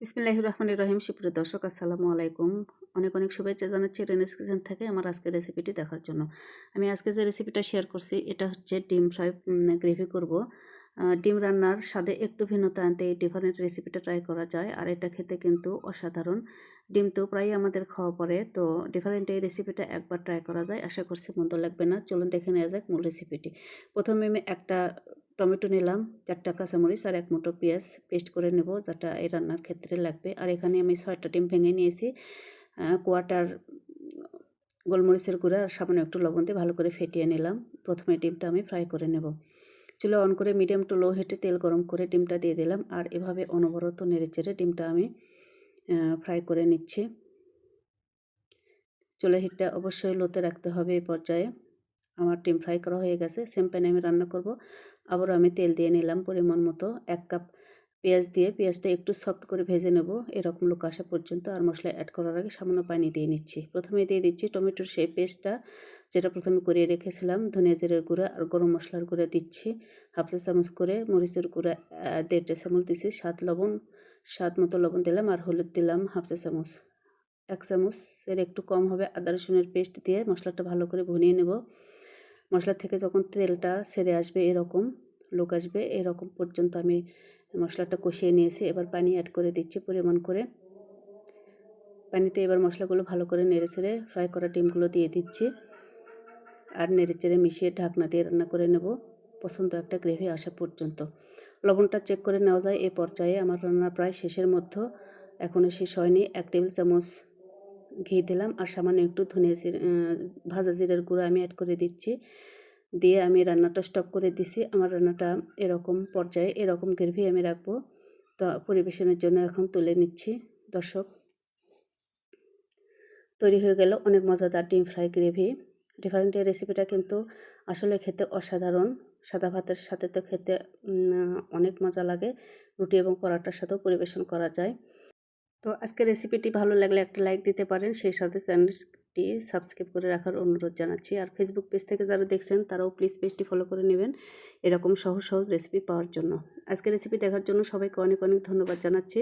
বিসমিল্লাহির রহমানির রহিম। সুপ্রিয় দর্শক, আসসালামু আলাইকুম। অনেক অনেক শুভেচ্ছা জানাচ্ছি রেনেস কিচেন থেকে আমার আজকের রেসিপিটি দেখার জন্য। আমি আজকে যে রেসিপিটা শেয়ার করছি, এটা হচ্ছে ডিম ফ্রাই গ্রেভি করব। ডিম রান্নার স্বাদে একটু ভিন্নতা আনতে এই ডিফারেন্ট রেসিপিটা ট্রাই করা যায়, আর এটা খেতে কিন্তু অসাধারণ। ডিম তো প্রায় আমাদের খাওয়া পড়ে, তো ডিফারেন্ট এই রেসিপিটা একবার ট্রাই করা যায়। আশা করছি মন্দ লাগবে না। চলুন দেখে নেওয়া যাক মূল রেসিপিটি প্রথমে আমি একটা টমেটো নিলাম, চারটা কাঁচামরিচ আর এক মুঠো পেঁয়াজ পেস্ট করে নেব যেটা এই রান্নার ক্ষেত্রে লাগবে। আর এখানে আমি ছয়টা ডিম ভেঙে নিয়েছি কোয়াটার গোলমরিচের গুঁড়া আর সামান্য একটু লবণ দিয়ে ভালো করে ফেটিয়ে নিলাম। প্রথমে ডিমটা আমি ফ্রাই করে নেব। চুলা অন করে মিডিয়াম টু লো হিটে তেল গরম করে ডিমটা দিয়ে দিলাম, আর এভাবে অনবরত নেড়ে চেড়ে ডিমটা আমি ফ্রাই করে নিচ্ছি। চুলা হিটটা অবশ্যই লোতে রাখতে হবে এই পর্যায়ে। আমার ডিম ফ্রাই করা হয়ে গেছে সেম প্যানে আমি রান্না করব। আবারও আমি তেল দিয়ে নিলাম পরিমাণ মতো, এক কাপ পেঁয়াজ দিয়ে পেঁয়াজটা একটু সফট করে ভেজে নেব, এরকম লোক আসা পর্যন্ত আর মশলা অ্যাড করার আগে সামান্য পানি দিয়ে নিচ্ছি। প্রথমে দিয়ে দিচ্ছি টমেটোর সেই পেস্টটা যেটা প্রথমে করিয়ে রেখেছিলাম, ধনিয়া জিরের গুঁড়া আর গরম মশলার গুঁড়া দিচ্ছি। হাফ চা চামচ করে মরিচের গুঁড়া দেড় চা চামচ দিচ্ছি সাত লবণ, স্বাদ মতো লবণ দিলাম আর হলুদ দিলাম হাফ চা চামচ। এক চামচ এর একটু কম হবে, আদা রসুনের পেস্ট দিয়ে মশলাটা ভালো করে ভুনিয়ে নেব। মশলা থেকে যখন তেলটা সেরে আসবে এরকম, লোক আসবে, এরকম পর্যন্ত আমি মশলাটা কষিয়ে নিয়েছি। এবার পানি অ্যাড করে দিচ্ছি পরিমাণ করে। পানিতে এবার মশলাগুলো ভালো করে নেড়ে ছেড়ে ফ্রাই করা ডিমগুলো দিয়ে দিচ্ছি। আর নেড়ে চেড়ে মিশিয়ে ঢাকনা দিয়ে রান্না করে নেব। পছন্দ একটা গ্রেভি আসা পর্যন্ত। লবণটা চেক করে নেওয়া যায়। এ পর্যায়ে আমার রান্না প্রায় শেষের মধ্যে এখনও শেষ হয়নি। এক টেবিল চামচ ঘি দিলাম আর সামান্য একটু ধনিয়া ভাজা জিরের গুঁড়ো আমি অ্যাড করে দিচ্ছি। দিয়ে আমি রান্নাটা স্টপ করে দিছি। আমার রান্নাটা এরকম পর্যায়ে, এরকম গ্রেভি আমি রাখব। তো পরিবেশনের জন্য এখন তুলে নিচ্ছি। দর্শক, তৈরি হয়ে গেল অনেক মজাদার ডিম ফ্রাই গ্রেভি। ডিফারেন্ট রেসিপিটা কিন্তু আসলে খেতে অসাধারণ। সাদা ভাতের সাথে তো খেতে অনেক মজা লাগে। রুটি এবং পরাটার সাথেও পরিবেশন করা যায়। তো আজকে রেসিপিটি ভালো লাগলে একটা লাইক দিতে পারেন। সেই সাথে চ্যানেলটি সাবস্ক্রাইব করে রাখার অনুরোধ জানাচ্ছি। আর ফেসবুক পেজ থেকে যারা দেখছেন, তারাও প্লিজ পেজটি ফলো করে নেবেন। এরকম সহজ সহজ রেসিপি পাওয়ার জন্য। আজকে রেসিপি দেখার জন্য সবাইকে অনেক অনেক ধন্যবাদ জানাচ্ছি।